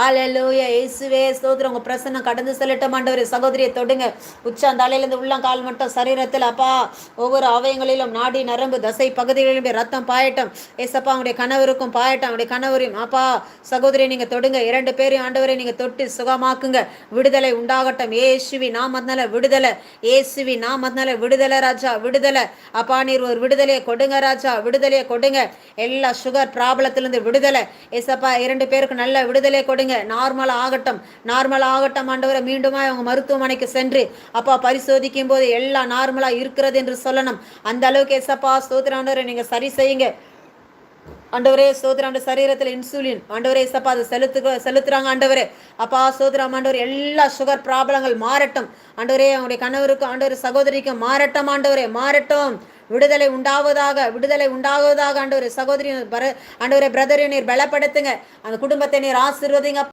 ஆலலூயா இயேசுவே ஸ்தோத்திரம். உங்கள் பிரசன்னம் கடந்து செல்லட்டும் ஆண்டவரே. சகோதரியை தொடுங்க. உச்சம் தலையிலிருந்து உள்ளம். கால் மட்டும் சரீரத்தில் அப்பா ஒவ்வொரு அவயங்களிலும் நாடி நரம்பு தசை பகுதிகளிலும் ரத்தம் பாயட்டும். ஏசப்பா அவங்களுடைய கணவருக்கும் பாயட்டும். அவங்களுடைய கணவரையும் அப்பா சகோதரியை நீங்கள் தொடுங்க. இரண்டு பேரையும் ஆண்டவரை நீங்கள் தொட்டு சுகமாக்குங்க. விடுதலை உண்டாகட்டும். ஏசுவி நாமத்னால விடுதலை. ஏசுவி நாமத்னால விடுதலை ராஜா விடுதலை. அப்பா நீர் ஒரு விடுதலையை கொடுங்க ராஜா விடுதலையை கொடுங்க. எல்லா சுகர் ப்ராப்ளத்திலிருந்து விடுதலை. ஏசப்பா இரண்டு பேருக்கு நல்ல விடுதலை கொடுங்க. நார்மல் ஆகட்டும். நார்மல் ஆகட்டும் ஆண்டவரை. மீண்டுமா அவங்க மருத்துவமனைக்கு சென்று அப்பா பரிசோதிக்கும் போது எல்லாம் நார்மலாக இருக்கிறது என்று சொல்லணும். அந்த அளவுக்கு ஏசப்பா ஸ்தோத்திர ஆண்டவரை நீங்கள் சரி செய்யுங்க. ஆண்டவரே சோதரம் ஆண்டு சரீரத்தில் இன்சுலின் ஆண்டவரே சப்பா அதை செலுத்து செலுத்துறாங்க ஆண்டவரே. அப்பா சோதரம் ஆண்டவர் எல்லா சுகர் ப்ராப்ளங்கள் மாறட்டும். ஆண்டவரே அவனுடைய கணவருக்கும் ஆண்டவர் சகோதரிக்கும் மாறட்டும் ஆண்டவரே மாறட்டும். விடுதலை உண்டாவதாக விடுதலை உண்டாவதாக ஆண்டவரே சகோதரி பர ஒரு பிரதரை நீர் பலப்படுத்துங்க. அந்த குடும்பத்தை நீர் ஆசீர்வதிங்க.